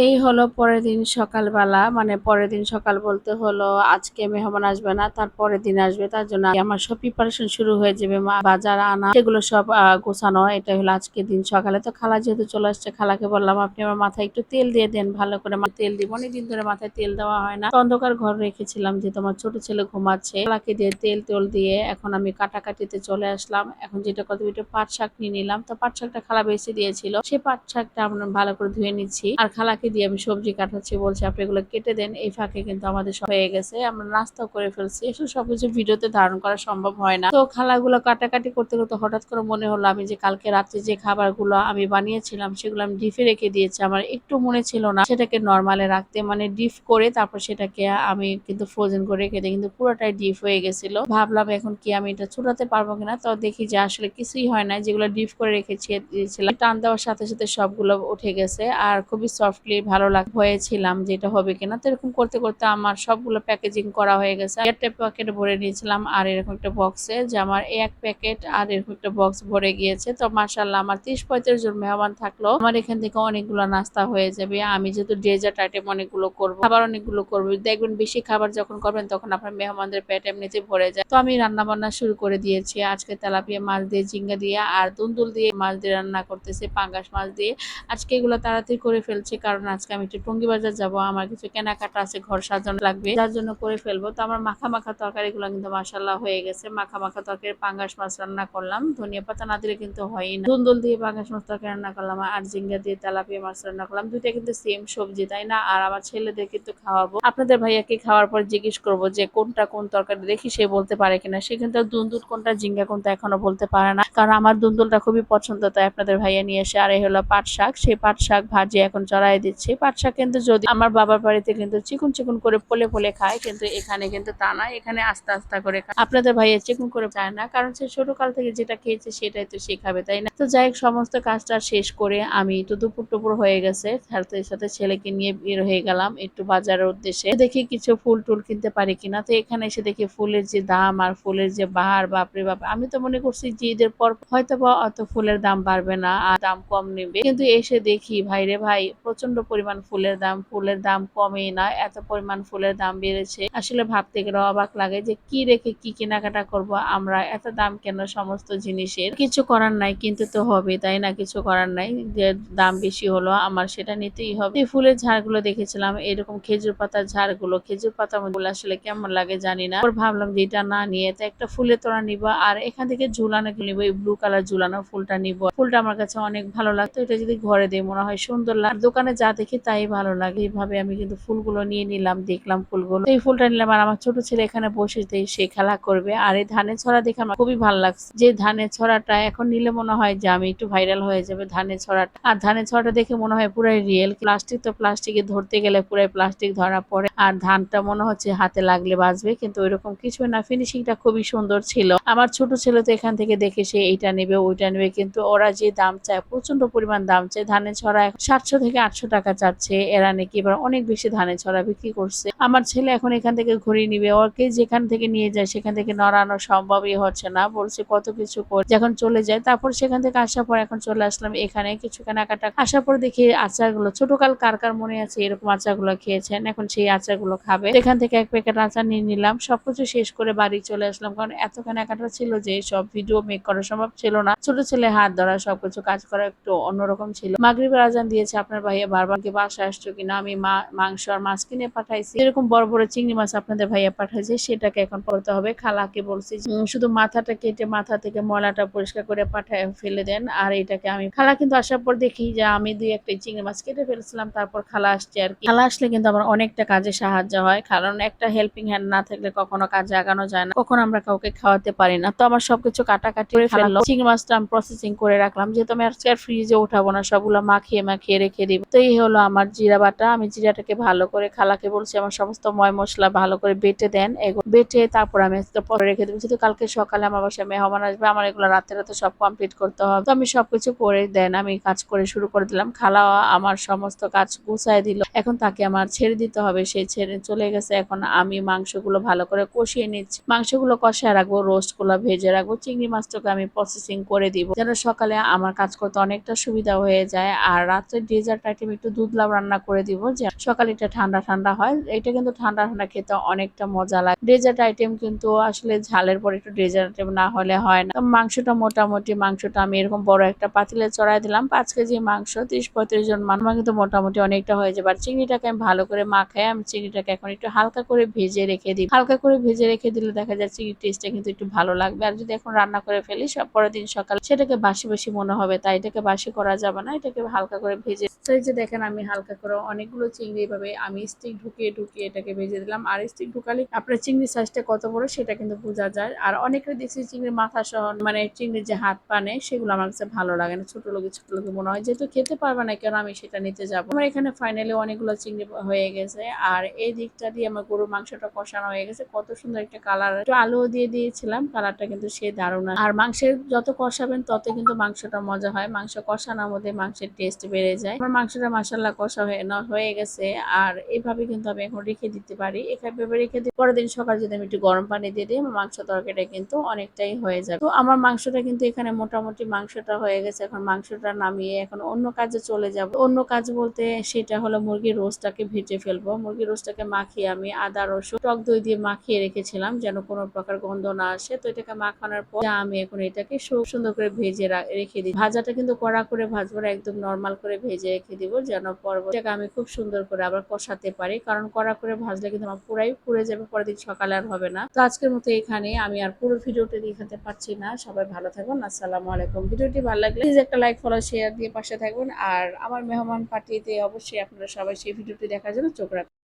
এই হলো পরের দিন সকালবেলা। মানে পরের দিন সকাল বলতে হলো, আজকে মেহমান আসবে না, তার পরের দিন আসবে, তার জন্য আমার সব প্রিপারেশন শুরু হয়ে যাবে বাজার আনা, সেগুলো সব গোছানো, এটা হলো আজকে দিন সকালে। তো খালা যেহেতু চলে আসছে, খালাকে বললাম, আপনি আমার মাথায় একটু তেল দিয়ে দেন, ভালো করে তেল দিব, অনেকদিন ধরে মাথায় তেল দেওয়া হয় না। অন্ধকার ঘর রেখেছিলাম যে তোমার ছোট ছেলে ঘুমাচ্ছে। খালাকে দিয়ে তেল টেল দিয়ে এখন আমি কাটাকাটিতে চলে আসলাম। এখন যেটা কত একটু পাট শাক নিয়ে নিলাম। তো পাট শাকটা খালা বেছে দিয়েছিল সেই পাট শাকটা আমরা ভালো করে ধুয়ে নিচ্ছি। আর খালাকে দিয়ে আমি সবজি কাটাচ্ছি, বলছি, আপনি এগুলো কেটে দেন, এই ফাঁকে কিন্তু আমাদের সব হয়ে গেছে, আমরা নাস্তা করে ফেলছি। এসব সবকিছু ভিডিওতে ধারণ করা সম্ভব হয় না। তো খালাগুলো কাটাকাটি করতে করতে হঠাৎ করে মনে হলো, আমি যে কালকে রাত্রে যে খাবারগুলো আমি বানিয়েছিলাম, সেগুলো আমি ডিপে রেখে দিয়েছি, আমার একটু মনে ছিল না। সেটাকে নর্মালে রাখতে মানে ডিপ করে তারপর সেটাকে আমি কিন্তু ফ্রোজেন করে রেখে দিই, কিন্তু পুরোটাই ডিপ হয়ে গেছিল। ভাবলাম এখন কি আমি এটা ছুটাতে পারব কিনা, তো দেখি যে আসলে কিছুই হয় না যেগুলো ডিপ করে রেখেছি দিয়েছিলাম, টান দেওয়ার সাথে সাথে সবগুলো উঠে গেছে, আর খুবই সফটলি ভালো লাগ, হয়েছিলাম যে এটা হবে কিনা। তো এরকম করতে করতে আমার সবগুলো প্যাকেজিং করা হয়ে গেছে। একটা প্যাকেট ভরে নিয়েছিলাম আর এরকম একটা বক্সে যে আমার এক প্যাকেট আর এরকম একটা বক্স ভরে গিয়েছে। তো মার্শাল্লাহ আমার তিরিশ পঁয়ত্রিশ জন মেহমান থাকল। আমার এখান থেকে অনেকগুলো নাস্তা হয়ে যাবে। আমি যেহেতু ডেজার্ট আইটেম অনেকগুলো করব, খাবার অনেকগুলো করব, দেখবেন বেশি খাবার যখন করবেন তখন আপনার মেহমানদের পেট এমনিতে ভরে যায়। তো আমি রান্না বান্না শুরু করে দিয়েছি। আজকে তেলাপিয়া মাছ দিয়ে, ঝিঙ্গা দিয়ে আর দুন্দুল দিয়ে মাছ দিয়ে রান্না করতেছে, পাঙ্গাস মাছ দিয়ে। আজকে এগুলো তাড়াতাড়ি করে ফেলছে কারণ আজকে আমি একটু টঙ্গি বাজার যাব, আমার কিছু কেনাকাটা আছে, ঘর সাজানো লাগবে। যার জন্য করে ফেলব। তো আমার মাখা মাখা তরকারিগুলো কিন্তু মাসাল্লাহ হয়ে গেছে। মাখা মাখা তরকারি পাঙ্গাস মাছ রান্না করলাম। ধনিয়া পাতা না দিলে কিন্তু হয়ই না। দুন্দুল দিয়ে পাঙ্গাস মাছ তরকারি রান্না করলাম আর জিঙ্গা দিয়ে তেলাপিয়া মাছ রান্না করলাম। দুইটা কিন্তু সেম সবজি, তাই না? আর আমার ছেলেদের কিন্তু খাওয়াবো। আপনাদের ভাইয়াকে খাওয়ার পর জিজ্ঞেস করব যে কোনটা কোন তরকারি দেখি সে বলতে পারে কিনা। সে কিন্তু দুন্দুল কোনটা জিঙ্গা কোনটা এখনও বলতে পারে না। কারণ আমার দুন্দুলটা খুবই পছন্দ, তাই আপনাদের ভাইয়া নিয়ে এসে, আর এই হলো পাট শাক। সেই পাট শাক ভাজি এখন চড়াই দিচ্ছি। পাট কিন্তু যদি আমার বাবার বাড়িতে কিন্তু চিকুন চিকুন করে ফলে ফলে খায়, কিন্তু এখানে কিন্তু তা না, এখানে আস্তে আস্তে করে খায়। আপনাদের ভাইয়া চিকুন করে চায় না, কারণ সে ছোট কাল থেকে যেটা খেয়েছে সেটাই তো সে খাবে, তাই না? তো যাই হোক, সমস্ত কাজটা শেষ করে আমি তো দুপুর টুপুর হয়ে গেছে, সাথে সাথে ছেলেকে নিয়ে বের হয়ে গেলাম একটু বাজারের উদ্দেশ্যে। দেখি কিছু ফুল টুল কিনতে পারি কিনা। তো এখানে এসে দেখি ফুলের যে দাম আর ফুলের যে বাহার বাপরে বাপ, আমি তো মনে করছি যে ঈদের পর হয়তো বা অত ফুলের দাম বাড়বে না, আর দাম কম নেবে। কিন্তু এসে দেখি ভাই রে ভাই, প্রচণ্ড পরিমাণ ফুলের দাম ফুলের দাম কমেই না, এত পরিমাণ ফুলের দাম বেড়েছে। আসলে ভাবতে গেলে অবাক লাগে যে কি রেখে কি কেনাকাটা করব আমরা, এত দাম কেন সমস্ত জিনিসের? কিছু করার নাই, কিন্তু তো হবে তাই না? কিছু করার নাই, যে দাম বেশি হলো, আমার সেটা নিতেই হবে। এই ফুলের ঝাড়গুলো দেখেছিলাম, এরকম খেজুর পাতার ঝাড়গুলো, খেজুর পাতা আসলে কেমন লাগে জানি না। ভাবলাম যে এটা না নিয়ে তো একটা ফুলের তোড়া নিব, আর এখান থেকে ঝুলানো নিব? এই ব্লু কালার ঝুলানো ফুলটা নিব। ফুলটা আমার কাছে অনেক ভালো লাগতো, এটা যদি ঘরে দিয়ে মনে হয় সুন্দর লাগে দোকানে যা দেখি তাই ভালো লাগে। এইভাবে আমি কিন্তু ফুলগুলো নিয়ে নিলাম, দেখলাম ফুলগুলো। এই ফুলটা নিলাম আর আমার ছোট ছেলে এখানে বসে সে খেলা করবে। আর এই ধানের ছড়া দেখে আমার খুবই ভালো লাগছে। যে ধানের ছড়াটা এখন নিলে মনে হয় যে আমি একটু ভাইরাল হয়ে যাবে ধানের ছড়াটা। আর ধানের ছড়াটা দেখে মনে হয় পুরাই রিয়েল প্লাস্টিক তো প্লাস্টিকে ধরতে গেলে পুরাই প্লাস্টিক ধরা পড়ে। আর ধানটা মনে হচ্ছে হাতে লাগলে বাঁচবে, কিন্তু ওইরকম কিছু না। ফিনিশিংটা খুবই সুন্দর ছিল। আমার ছোট ছেলে তো এখান থেকে দেখে সে এইটা নেবে, ওইটা নেবে। কিন্তু ওরা যে দাম চায়, প্রচণ্ড পরিমাণ দাম চায়। ধানের ছড়া সাতশো থেকে আটশো টাকা চাচ্ছে, এরা নাকি এবার অনেক বেশি ধানে ছড়া বিক্রি করছে। আমার ছেলে এখন এখান থেকে ঘুরিয়ে নিবে, ওকে যেখান থেকে নিয়ে যায় সেখান থেকে নড়ানো সম্ভবই হচ্ছে না, বলছে কত কিছু করে। যখন চলে যায়, তারপর সেখান থেকে আসার পর এখন চলে আসলাম এখানে কিছু কেনাকাটা। আসার পর দেখি আচারগুলো, ছোটকাল কার কার মনে আছে এরকম আচারগুলো খেয়েছেন? এখন সেই আচারগুলো খাবে। এখান থেকে এক প্যাকেট আচার নিয়ে নিলাম, সবকিছু শেষ করে বাড়ি চলে আসলাম। কারণ এত কেনাকাটা ছিল যে সব ভিডিও মেক করা সম্ভব ছিল না। ছোট ছেলে হাত ধরা, সবকিছু কাজ করা একটু অন্যরকম ছিল। মাগরিবের আজান দিয়েছে আপনার ভাইয়া বারবার কি বাসায় আসছো কিনা, আমি মাংস আর মাছ কিনে পাঠাইছি। এরকম বড় বড় চিংড়ি মাছ আপনাদের ভাইয়া পাঠাইছে, সেটাকে এখন করতে হবে। খালাকে বলছি শুধু মাথাটা কেটে মাথা থেকে ময়লাটা পরিষ্কার করে পাঠায় ফেলে দেন, আর এটাকে আমি, খালা কিন্তু আসার পর দেখি যে আমি দুই একটা চিংড়ি মাছ কেটে ফেলছিলাম, তারপর খালা আসছে আর কি। খালা আসলে কিন্তু আমার অনেকটা কাজে সাহায্য হয়, কারণ একটা হেল্পিং হ্যান্ড না থাকলে কখনো কাজে আগানো যায় না। কখনো আমরা কাউকে খাওয়াতে পারি না। তো আমার সবকিছু কাটাকাটি করে চিংড়ি মাছটা আমি প্রসেসিং করে রাখলাম, যেহেতু আমি আজকে আর ফ্রিজে উঠাবো না, সবগুলো মাখিয়ে মাখিয়ে রেখে দিব। তো এই হলো আমার জিরা বাটা। আমি জিরাটাকে ভালো করে খালাকে বলছি, আমার সমস্ত ময় মশলা ভালো করে বেটে দেন। বেটে তারপর আমি পরে রেখে দেবো। যেহেতু কালকে সকালে আমার বাসায় মেহমান আসবে, আমার এগুলো রাতে রাতে সব কমপ্লিট করতে হবে। তো আমি সবকিছু করে দেন, আমি কাজ করে শুরু করে দিলাম। খালা আমার সমস্ত কাজ গুছায় দিল। এখন তাকে আমার ছেড়ে দিতে হবে। সেই ছেড়ে চলে গেছে। এখন আমি মাংসগুলো ভালো করে কষিয়ে নিচ্ছি। মাংসগুলো কষায় রাখব রোস্টগুলো ভেজে রাখব। চিংড়ি মাছটাকে আমি প্রসেসিং করে দিব। যেন সকালে আমার কাজ করতে অনেকটা সুবিধা হয়ে যায়। আর রাত্রে ডেজার্ট আইটেম একটু একটু দুধলাও রান্না করে দিব, যে সকালে এটা ঠান্ডা ঠান্ডা হয়। এটা কিন্তু ঠান্ডা ঠান্ডা খেতে অনেকটা মজা লাগে। ডেজার্ট আইটেম কিন্তু আসলে ঝালের পর একটু ডেজার্ট আইটেম না হলে হয় না। মাংসটা মোটামুটি, মাংসটা আমি এরকম বড় একটা পাতিলে চড়াই দিলাম। পাঁচ কেজি মাংস, ত্রিশ পঁয়ত্রিশ জন মানুষ। কিন্তু মোটামুটি অনেকটা হয়ে যাবে। আর চিংড়িটাকে আমি ভালো করে মাখাই আমি চিংড়িটাকে এখন একটু হালকা করে ভেজে রেখে দিই। হালকা করে ভেজে রেখে দিলে দেখা যায় চিংড়ির টেস্টটা কিন্তু একটু ভালো লাগবে। আর যদি এখন রান্না করে ফেলি, সব পরের দিন সকাল সেটাকে বাসি বাসি মনে হবে। তাই এটাকে বাসি করা যাবে না। এটাকে হালকা করে ভেজে তো এই যে দেখেন আমি হালকা করে অনেকগুলো চিংড়ি এভাবে আমি স্টিক ঢুকিয়ে ঢুকিয়ে এটাকে ভেজে দিলাম। আর স্টিক ঢুকালে আপনার চিংড়ির সাইজটা কত বড় সেটা কিন্তু বোঝা যায়। আর অনেকের দেখছি চিংড়ির মাথা সহ মানে চিংড়ির যে হাত পানে সেগুলো আমার কাছে ভালো লাগে না। ছোট লোকে ছোট লোকে মনে হয়, যেহেতু খেতে পারবে না কেন, আমি সেটা নিতে যাব? আমার এখানে ফাইনালি অনেকগুলো চিংড়ি হয়ে গেছে। আর এই দিকটা দিয়ে আমার গরুর মাংসটা কষানো হয়ে গেছে। কত সুন্দর একটা কালার একটু আলুও দিয়ে দিয়েছিলাম কালারটা কিন্তু সে দারুণ আর মাংসের যত কষাবেন, তত কিন্তু মাংসটা মজা হয়। মাংস কষানোর মধ্যে মাংসের টেস্ট বেড়ে যায়। আমার মাংসটা মাসাল্লাহ কষা হয়ে ন- হয়ে গেছে। আর এইভাবে কিন্তু আমি এখন রেখে দিতে পারি। এভাবে রেখে দিই, পরের দিন সকাল যদি আমি একটু গরম পানি দিয়ে দিই, আমার মাংস তরকারিটা কিন্তু অনেকটাই হয়ে যাবে। তো আমার মাংসটা কিন্তু এখানে মোটামুটি মাংসটা হয়ে গেছে। এখন মাংসটা নামিয়ে এখন অন্য কাজে চলে যাব। অন্য কাজ বলতে সেটা হলো মুরগির রোস্টটাকে ভেজে ফেলব। মুরগির রোস্টটাকে মাখিয়ে আমি আদা, রসুন, টক দই দিয়ে মাখিয়ে রেখেছিলাম যেন কোনো প্রকার গন্ধ না আসে। তো এটাকে মাখানোর পর আমি এখন এটাকে সুন্দর করে ভেজে রেখে দিই। ভাজাটা কিন্তু কড়া করে ভাজবো একদম নর্মাল করে ভেজে রেখে দিব। যেন পরবর্তীটাকে আমি খুব সুন্দর করে আবার কষাতে পারি। কারণ কড়া করে ভাজলে কিন্তু আমার পুরাই পুড়ে যাবে, পরের দিন সকালে আর হবে না। তো আজকের মতো এখানে আমি আর পুরো ভিডিওটি দেখাতে পারছি না। সবাই ভালো থাকুন আসসালামু আলাইকুম। ভিডিওটি ভালো লাগলে প্লিজ একটা লাইক ফলো শেয়ার দিয়ে পাশে থাকবেন। আর আমার মেহমান পার্টিতে অবশ্যই আপনারা সবাই সেই ভিডিওটি দেখার জন্য চোখ রাখবেন।